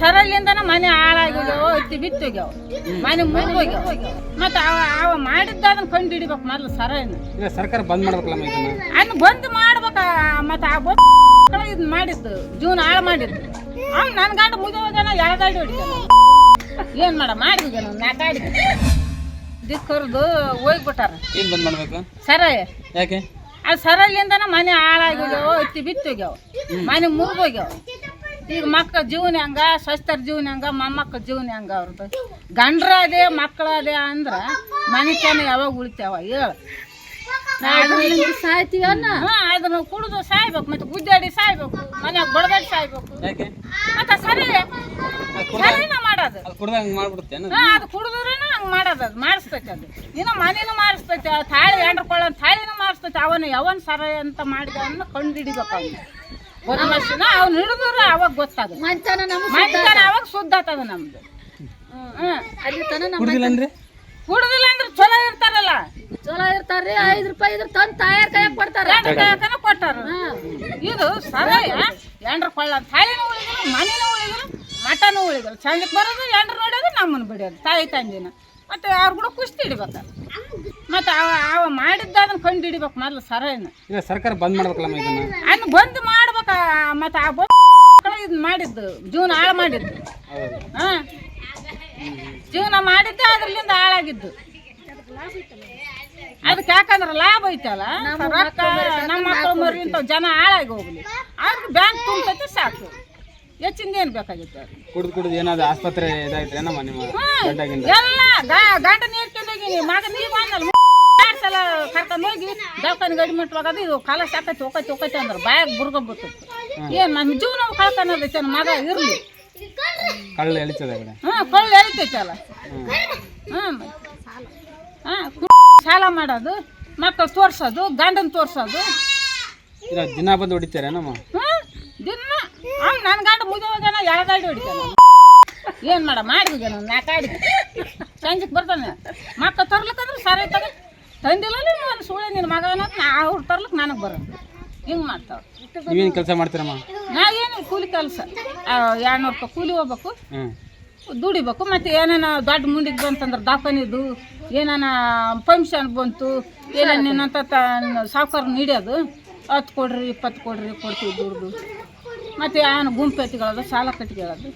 ಸರಳಿಂದನ ಮನೆ ಹಾಳಾಗಿ ಹೋಗ್ಯಾವ ಎತ್ತಿ ಬಿತ್ತು ಹೋಗ್ಯಾವ ಮನೆ ಮುಗಿ ಹೋಗ್ಯಾವ ಮತ್ತೆ ಅವ ಅವ ಮಾಡಿದ್ದ ಅದನ್ನ ಕಂಡು ಹಿಡಿಬೇಕು ಮೊದ್ಲು ಸರಳಿನ. ಈಗ ಸರ್ಕಾರ ಬಂದ್ ಮಾಡ್ಬೇಕಲ್ಲ ಅದನ್ನ ಬಂದ್ ಮಾಡ್ಬೇಕ ಮತ್ತೆ ಆ ಬೊ ಇದ್ ಮಾಡಿದ್ದು ಜೀವನ ಹಾಳು ಮಾಡಿದ್ದು. ಅವ್ನು ನನ್ನ ಗಂಡ ಮುಗಿ ಹೋಗ್ಯಾನ ಯಾವ ಗಾಡಿ ಹೊಡಿತಾನ? ಏನ್ ಮಾಡ ಮಾಡಿ ಹೋಗ್ಯಾನ ನಾ ಗಾಡಿ ದಿಕ್ಕರ್ದು ಹೋಗ್ಬಿಟ್ಟಾರ. ಏನ್ ಬಂದ್ ಮಾಡ್ಬೇಕು? ಸರ ಯಾಕೆ? ಆ ಸರಲಿಂದನ ಮನೆ ಹಾಳಾಗಿ ಹೋಗ್ಯಾವ ಎತ್ತಿ ಬಿತ್ತು ಹೋಗ್ಯಾವ ಮನೆ ಮುಗಿದೋಗ್ಯಾವ. ಈಗ ಮಕ್ಕಳ ಜೀವನ ಹೆಂಗ? ಸ್ವಸ್ಥರ ಜೀವನ ಹೆಂಗ? ಮೊಮ್ಮಕ್ಕಳ ಜೀವನ ಹೆಂಗ ಅವ್ರದ್ದು ಗಂಡ್ರ ಮಕ್ಕಳದೇ ಅಂದ್ರೆ ಮನುಷ್ಯನ ಅಂದ್ರ ಮನೆತನ ಯಾವಾಗ ಉಳಿತಾವ? ಹೇಳು. ಸಾಯ್ತೀವಿ ಅನ್ನ? ಹಾ ಅದನ್ನ ಕುಡಿದು ಸಾಯ್ಬೇಕು ಮತ್ತೆ ಗುದ್ದಾಡಿ ಸಾಯ್ಬೇಕು ಮನ್ಯಾಗ ಬಡದಾಡಿ ಸಾಯ್ಬೇಕು. ಯಾಕೆ? ಮತ್ತೆ ಸರಿ ಸರಿನ ಮಾಡೋದು. ಅದು ಕುಡಿದ್ರೇನ ಹಂಗ್ ಮಾಡೋದು ಅದು ಮಾಡಿಸ್ತೈತೆ ಅದು. ಇನ್ನು ಮನೇನು ಮಾಡಿಸ್ತೈತೆ ತಾಳಿ ಎಂಡ್ರಕೊಳ್ಳೋ ತಾಳಿನೂ ಮಾಡಿಸ್ತೈತೆ ಅವನು ಯಾವನ್ ಸರ ಅಂತ ಮಾಡಿದ ಕಂಡು ಹಿಡಿಬೇಕು ಅವ್ನು ಬದಮಾಸಿನ ಅವ್ನು ಹಿಡಿದ್ರೆ ಅವಾಗ ಗೊತ್ತಾಗುತ್ತೆ ಮಂಚನ ನಮ್ಮ ಮನುಷ್ಯನ ಅವಾಗ ಶುದ್ಧ ಆತದ ನಮ್ದು. ಅಲ್ಲಿ ತನ ಕುಡ್ದಿಲ್ಲ ಅಂದ್ರೆ? ಕುಡುದಿಲ್ಲ ಅಂದ್ರೆ ಚಲೋ ಇರ್ತಾರಲ್ಲ. ಚಲೋ ಇರ್ತಾರ್ರಿ ಐದ್ ರೂಪಾಯಿ ಇದ್ರ ತಂದು ತಾಯಾರ ಕೈಯಾಗ ಕೊಡ್ತಾರ. ಕಾಯಕನ ಕೊಟ್ಟಾರ. ಇದು ಸರ ಎಂಡ್ರ ಕೊಳ್ಳ. ತಾಯಿನೂ ಉಳಿದ್ರು ಮನೆನೂ ಉಳಿದ್ರು ಮಠನೂ ಉಳಿದ್ರು. ಚಂದಕ್ಕೆ ಬರೋದು ಎಂಡ್ರ ನೋಡೋದು ನಮ್ಮನ್ನು ಬಿಡೋದು ತಾಯಿ ತಂದಿನ. ಮತ್ತೆ ಅವ್ರ ಕೂಡ ಕುಸ್ತಿ ಹಿಡಿಬೇಕ. ಮತ್ತೆ ಅವ ಅವ ಮಾಡಿದ್ದ ಅದನ್ನ ಕಂಡು ಹಿಡಿಬೇಕು ಮೊದ್ಲು ಸರ ಸರ್ಕಾರ ಬಂದ್ ಮಾಡ್ಬೇಕಲ್ಲ ಇದನ್ನ? ಅದನ್ನ ಬಂದ್ ಮಾಡ್ಬೇಕ ಮತ್ತೆ ಆ ಬೊ ಇದು ಮಾಡಿದ್ದು ಜೀವನ ಹಾಳು ಮಾಡಿದ್ದು. ಹಾ. ಜೀವನ ಮಾಡಿದ್ದೆ ಅದ್ರಲ್ಲಿಂದ ಹಾಳಾಗಿದ್ದು. ಅದಕ್ಕೆ ಯಾಕಂದ್ರೆ ಲಾಭ ಐತಲ್ಲ? ರೊಕ್ಕ ನಮ್ಮ ಮಕ್ಕಳು ಮರಿ ಇಂಥವು ಜನ ಹಾಳಾಗಿ ಹೋಗ್ಲಿ. ಅವ್ರಿಗೆ ಬ್ಯಾಂಕ್ ತುಂಬತೈತೆ ಸಾಕು. ಹೆಚ್ಚಿಂದ ಏನು ಬೇಕಾಗಿತ್ತು ಅವ್ರಿಗೆ? ಕುಡ್ದು ಕುಡ್ದು ಏನಾದ್ರು ಆಸ್ಪತ್ರೆ ಇದಾಯ್ತು ಏನಮ್ಮ ನಿಮ್ಮ ಗಂಡಗಿಂದ? ಎಲ್ಲ ಗಂಡ ಮಗ ನೀರು ಬಂದಲ್ಲ ಸಲ ಕರ್ಕೊಂಡು ಹೋಗಿ ದವಾಖಾನೆ ಗಡಿ ಮುಟ್ಟುವಾಗ ಇದು ಕಾಲ ಸಾಕೈತಿ ಹೋಕೈತಿ ಹೋಕೈತಿ ಅಂದ್ರೆ. ಬಾಯಾಗ ಬುರ್ಗೊಬಿಟ್ಟಿತ್ತು ಏನು ನಮ್ಮ ಜೀವನ ಕಳ್ಕೊಳೋದೈತೆ ನನ್ನ ಮಗ ಇರಲಿ. ಕಳ್ಳ ಎಳಿತದೆ ಕಡೆ ಹಾಂ ಕೊಳ್ಳು ಎಳಿತೈತಲ್ಲ ಹಾಂ ಹಾಂ ಸಾಲ ಮಾಡೋದು ಮಕ್ಕಳು ತೋರ್ಸೋದು ಗಂಡನ ತೋರ್ಸೋದು. ದಿನ ಬಂದು ಹೊಡಿತಾರೆ ನಮ್ಮ ದಿನ. ಅವ್ನು ನನ್ನ ಗಂಡ ಮುಗಿ ಎರಡು ಗಾಡಿ ಹೊಡಿತಾನೆ? ಏನು ಮಾಡ ಮಾಡಿ ನಾಲ್ಕು ಗಾಡಿ. ಸಂಜೆಗೆ ಬರ್ತಾನೆ. ಮಕ್ಕಳು ತರ್ಲಿಕ್ಕಂದ್ರೆ ಸರಿ ತಗ. ತಂದಿಲ್ಲ ನಾನು ಸುಳ್ಳೆ ನಿನ್ನ ಮಗ ಅನ್ನೋದು ನಾ ಅವ್ರು ತರ್ಲಿಕ್ಕೆ ನನಗೆ ಬರೋದು ಹಿಂಗೆ ಮಾಡ್ತಾವೆ ನೀವೇನು ಕೆಲಸ ಮಾಡ್ತೀರಮ್ಮ? ಏನು ಕೂಲಿ ಕೆಲಸ. ಎರಡ್ನೂರು ರೂಪಾಯಿ ಕೂಲಿ ಹೋಗ್ಬೇಕು. ದುಡಿಬೇಕು. ಮತ್ತು ಏನಾನ ದೊಡ್ಡ ಮುಂಡಿಗೆ ಬಂತಂದ್ರೆ ದವಾಖಾನಿದು ಏನಾನ ಫಂಕ್ಷನ್ ಬಂತು ಏನೇನಂತ ಸಾವುಕಾರ ನೀಡೋದು ಹತ್ತು ಕೊಡ್ರಿ ಇಪ್ಪತ್ತು ಕೊಡ್ರಿ ಕೊಡ್ತೀವಿ ದುಡ್ದು. ಮತ್ತು ಏನು ಗುಂಪು ಎತ್ತಿಗಳದು ಸಾಲ ಕಟ್ಟಿಕೊಳ್ಳೋದು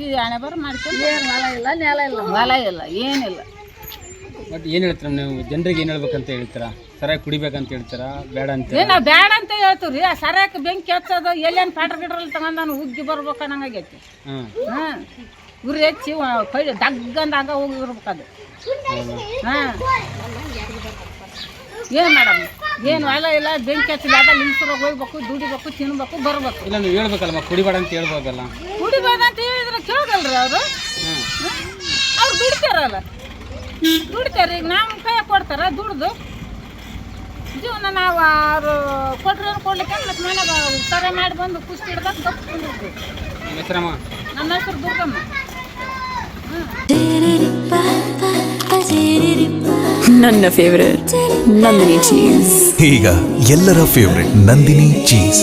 ಈ ಹಣೆ ಬರ ಮಾಡ್ತೀವಿ ಏನು ಹೊಲ ಇಲ್ಲ ನೆಲ ಇಲ್ಲ. ಹೊಲ ಇಲ್ಲ ಏನಿಲ್ಲ. ಬಟ್ ಏನು ಹೇಳ್ತೀರ ನೀವು? ಜನರಿಗೆ ಏನು ಹೇಳ್ಬೇಕಂತ ಹೇಳ್ತೀರಾ? ಸರಿಯಾಗಿ ಕುಡಿಬೇಕಂತ ಹೇಳ್ತೀರಾ? ಬೇಡ ಅಂತ ಬೇಡ ಬ್ಯಾಡ ಅಂತ ಹೇಳ್ತೀವಿ ರೀ ಸರಿಯಾಗಿ ಬೆಂಕಿ ಹಚ್ಚೋದು ಎಲ್ಲೇನು ಪಾಟ್ರ ಗಿಡ್ರಲ್ಲಿ ತಗೊಂಡು ನಾನು ಉಗ್ಗಿ ಬರ್ಬೇಕು ಅನ್ನಂಗಾಗೈತಿ. ಹ್ಞೂ ಹಾಂ. ಗುರಿ ಹೆಚ್ಚಿ ಕೈ ದಗ್ಗಂದಾಗ ಹೋಗಿ ಬರ್ಬೇಕದು ಹಾಂ. ಏನು ಮೇಡಮ್ ಏನು ಅಲ್ಲ ಇಲ್ಲ ಬೆಂಕಿ ಹಚ್ಚಿಲ್ಲ ಅದ ಹೋಗ್ಬೇಕು ದುಡಿಬೇಕು ತಿನ್ಬೇಕು ಬರ್ಬೇಕು. ಇಲ್ಲ ನೀವು ಹೇಳ್ಬೇಕಲ್ಲಮ್ಮ ಕುಡಿಬೇಡ ಅಂತ ಹೇಳ್ಬೋದಲ್ಲ? ಕುಡಿಬೇಡ ಅಂತ ಹೇಳಿದ್ರೆ ಕೇಳೋದಲ್ರಿ ಅವರು? ಹ್ಞೂ ಅವ್ರು ದುಡಿತಾರಲ್ಲ ದುಡಿತಾರೆ ಈಗ ನಮ್ಮ ಕೈ ಕೊಡ್ತಾರ ದುಡ್ದು. ಜೀವನ ನಾವು ಅವರು ಕೊಟ್ರೆ ಕೊಡ್ಲಿಕ್ಕೆ ಮತ್ತೆ ಮನೆಗೆ ತರ ಮಾಡಿ ಬಂದು ಖುಷಿ ಹಿಡ್ದಾಗ ಗಪ್ ಕುಂದಿರ್ಬೇಕು. ನಿಮ್ಮ ಹೆಸರಮ್ಮ ನನ್ನ ಹೆಸರು ದುರ್ಗಮ್ಮ. ನನ್ನ ಫೇವರೇಟ್ ನಂದಿನಿ ಚೀಸ್ ಈಗ ಎಲ್ಲರ ಫೇವರೆಟ್ ನಂದಿನಿ ಚೀಸ್